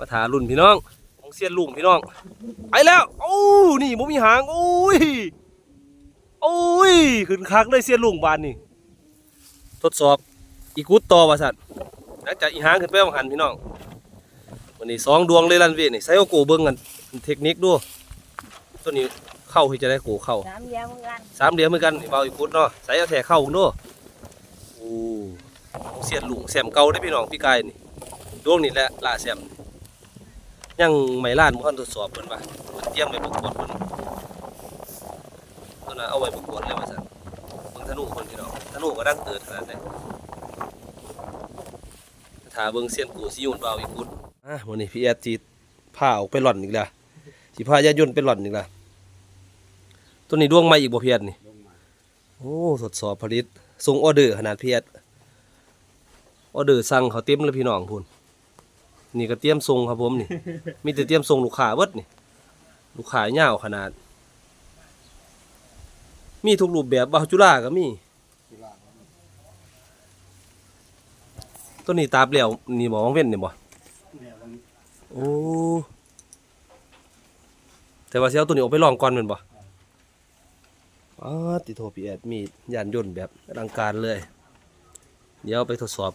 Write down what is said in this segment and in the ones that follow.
มาถารุ่นพี่น้องของเสียนลุงพี่น้องไปแล้วโอ้นี่บ่มีหางโอ้ยโอ้ยขึ้นคักเลยเสียนลุงบานนี่ทดสอบอีกุดต่อว่าสัตว์หลังจากอีหางขึ้นไปบังหันพี่น้องวันนี้สองดวงเลยลันเวนี่ใส่โอโกเบิ่งกันเทคนิคดูตัวนี้เข้าที่จะได้โกเข้าสามเหลี่ยมเหมือนกันสามเหลี่ยมเหมือนกันเบาอีกฟุตเนาะใส่เอาแถเข้าเนาะโอ้เสียนหลุงแซมเก่าได้อพี่น้องพี่กายนี่ดวงนี่แหละล่าแซม ยังไม่ล้านบ่ทันทดสอบเพิ่นว่าเพิ่นเตรียมไว้ประกวดเพิ่นเพิ่นน่ะเอาไว้ประกวดเลยว่าซั่นเบิ่งธนูเพิ่นพี่น้องธนูก็ดังเติดขนาดไหนถ้าเบิ่งเสียนกูสิยุ่นเบาอีกฟุตอะมื้อนี้พี่แอดสิพาออกไปหล่อนอีกแล้วสิพายายนต์ไปหล่อนอีกแล้วตัวนี้ดวงใหม่อีกบ่เพียรนี่โอ้ทดสอบผลิตส่งออเดอร์ขนาดเพียรออเดอร์สั่งเขาเต็มเลยพี่น้องพุ่น นี่ก็เตรียมส่งครับผมนี่ มีแต่เตรียมส่งลูกค้าเบิดนี่ ลูกค้าเหยาวขนาด มีทุกรูปแบบบาจุฬาก็มี ตัวนี้ตาเปลี่ยวนี่หมอของเว้นนี่บ่โอ้แต่ว่าสิเอาตัวนี้ออกไปลองก่อนแม่นบ่อ๋อติโทพีเอสมียานยนต์แบบอลังการเลย เดี๋ยวไปทดสอบ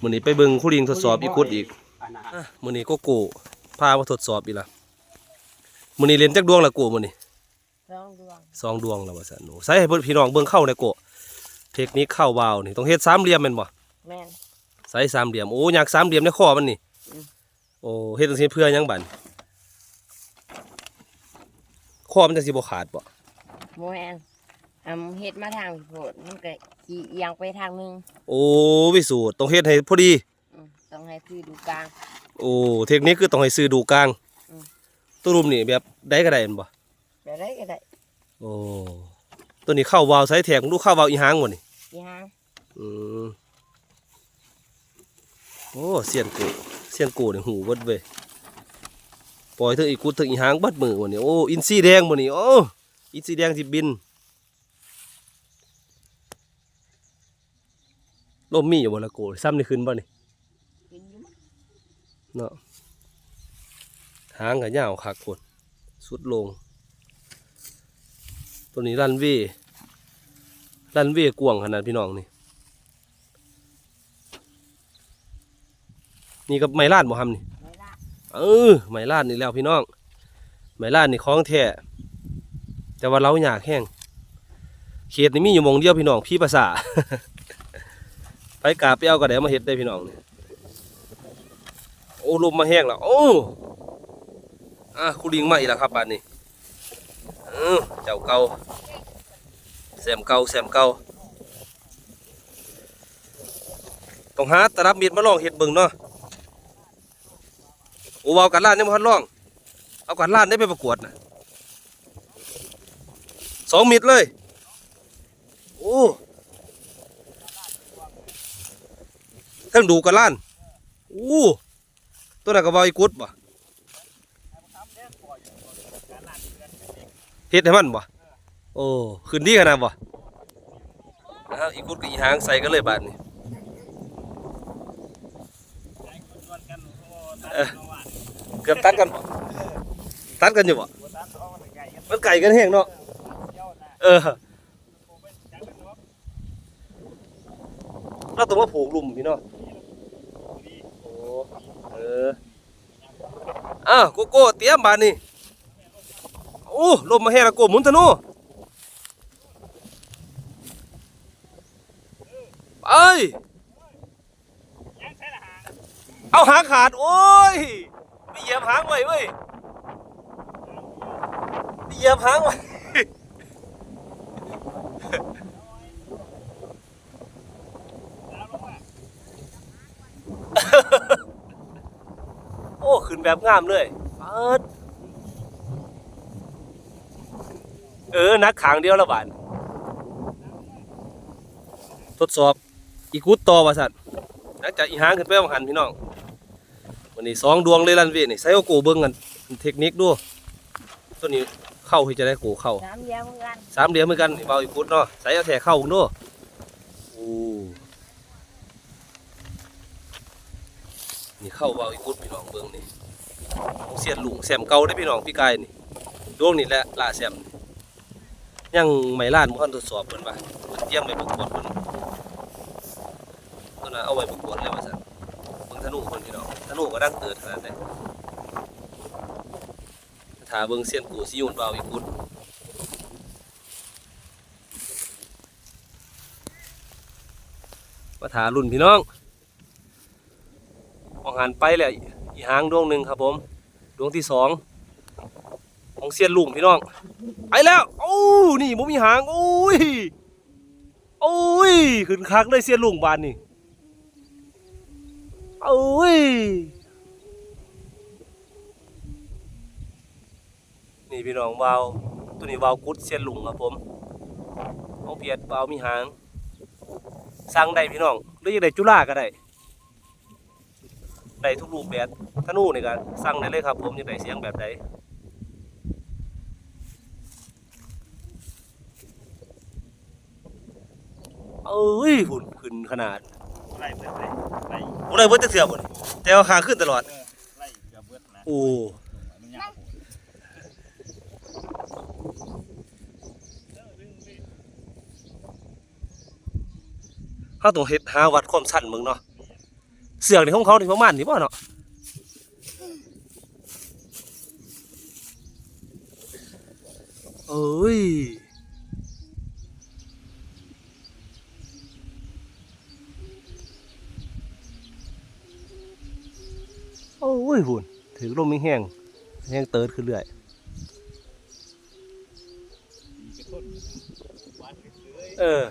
มื้อนี้ไปเบิ่งคู่ลิงทดสอบอีกคุดอีก อะมื้อนี้ก็โกพามาทดสอบอีกละมื้อนี้เล่นจักดวงละโกมื้อนี้สองดวงสองดวงแล้วว่าซั่นโอ้ใส่ให้เพิ่นพี่น้องเบิ่งเข้าในโกเทคนิคเข้าวาวนี่ต้องเฮ็ดสามเหลี่ยมแม่นบ่แม่นใส่สามเหลี่ยมโอ้อยากสามเหลี่ยมในข้อมันนี่อืมโอ้เฮ็ดจังซี่เพื่อหยังบัดข้อมันจังสิบ่ขาดบ่โมแมนทำเฮ็ดมาทางโผดมันก็ขี่เอียงไปทางหนึงโอ้วิสูตรต้องเฮ็ดให้พอดีอืมต้องให้ คือดูกลาง โอ้เทคนิคคือต้องให้ซื้อดูกลางอืม ตัวรุมนี่แบบได้ก็ได้แม่นบ่แบบได้ก็ได้โอ้ตัวนี้เข้าวาวใส่แทงดูเข้าวาวอีหางบ่นี่ที่ห้างอืมโอ้เสียนกูเสียนกูนี่หูเบิดเว้ยปล่อยเถอะอีกูเถอะอีหางเบิดมือบ่นี่โอ้อินซีแดงบ่นี่โอ้อินซีแดงสิบินลมมีอยู่บ่ละโกซ้ำนี่ขึ้นบ่นี่กินอยู่มั้ง เนาะหางกับยาวคักคนสุดลง ตัวนี้รันเวย์รันเวย์กวางขนาดพี่น้องนี่นี่กับไม้ลาดบ่ฮัมนี่ไม่ละเออไม้ลาดนี่แล้วพี่น้องไม้ลาดนี่ของแท้แต่ว่าเราอยากแห้งเขตนี่มีอยู่หมองเดียวพี่น้องพี่ภาษาไปกราบไปเอาก็ได้มาเฮ็ดได้พี่น้องนี่โอ้ลมมาแห้งแล้วโอ้อะคุลิงมาอีกแล้วครับบ้านนี้เออเจ้าเก่าแซมเก่าแซมเก่าต้องหาตลับมีดมาลองเฮ็ดเบิ่งเนาะโอ้เอากันล้านนี่มาทันลอง เอากันล้านได้ไปประกวดนะสองมิดเลย โอ้ทั้งดูกันล้าน โอ้ ตัวนั้นก็บอยกุดบ่เฮ็ดให้มันบ่โอ้ขึ้นดีขนาดบ่อ้าวอีกุดกับอีหางใส่กันเลยบาดนี้เกือบตัดกันบ่ตัดกันอยู่บ่มันไก่กันแห้งเนาะเออเราต้องมาผูกลุมพี่เนาะโอ้เออ อ้าวโกโก้เตรียมบานนี่โอ้ลมมาแห่ละโกหมุนธนูไปเอาหางขาด โอ้ยไปเหยียบหางไว้เว้ยไปเหยียบหางไว้ โอ้ ขึ้น แบบงามเลยเปิดเออนักขางเดียวและบานทดสอบอีกุดต่อว่าสัตว์หลังจากอีหางขึ้นไปบังหันพี่น้องวันนี้สองดวงเลยลันเวนี่ใส่โอโกเบิ้งกันเทคนิคดูตัวนี้เข้าที่จะได้โกเข้าสามเหลี่ยมเหมือนกันสามเหลี่ยมเหมือนกันนี่เบาอีกฟุตเนาะใส่เอาแถเข้าของดูโอ้นี่เข้าเบาอีกุดพี่น้องเบิ่งนี่ เสียนหลุงแซมเก่าได้พี่น้องพี่กายนี่ดวงนี่แหละล่าแซมยังไม่ล้านบ่ทันทดสอบเพิ่นว่าเพิ่นเตรียมไว้ประกวดเพิ่นเพิ่นว่าเอาไว้ประกวดแล้วว่าซั่นเบิ่งธนูเพิ่นพี่น้องธนูก็ดังเติดขนาดใดถ้าเบิ่งเสียนกูสิโยนเบาอีกุดมาถารุ่นพี่น้องมองหันไปแล้วอีหางดวงหนึ่งครับผม ดวงที่สองของเซียนลุงพี่น้องไปแล้วโอ้นี่บ่มีหางโอ้ยโอ้ยขึ้นคักเลยเซียนลุงบานนี่โอ้ยนี่พี่น้องวาวตัวนี้วาวกุดเซียนลุงครับผมของเพียดวาวมีหางสั่งได้พี่น้องหรือจะได้จุฬาก็ได้ ได้ทุกรูปแบบธนูนี่ก็สั่งได้เลยครับ ผมจะได้เสียงแบบใดเอ้ยหุ่นขึ้นขนาดไล่เบิดเลยไล่บ่ได้เบิดจะเสือบ่นี่แต่ว่าขาขึ้นตลอด เออไล่เกือบเบิดนะโอ้มันยาวโหดเฮาต้องเฮ็ดหาวัดความสั้นมึงเนาะ เสือกนี่ของเขานี่ประมาณนี้บ่เนาะเอ้ยโอ้ยหุ่นถือลมแห้งแห้งเติร์ดขึ้นเรื่อยเออ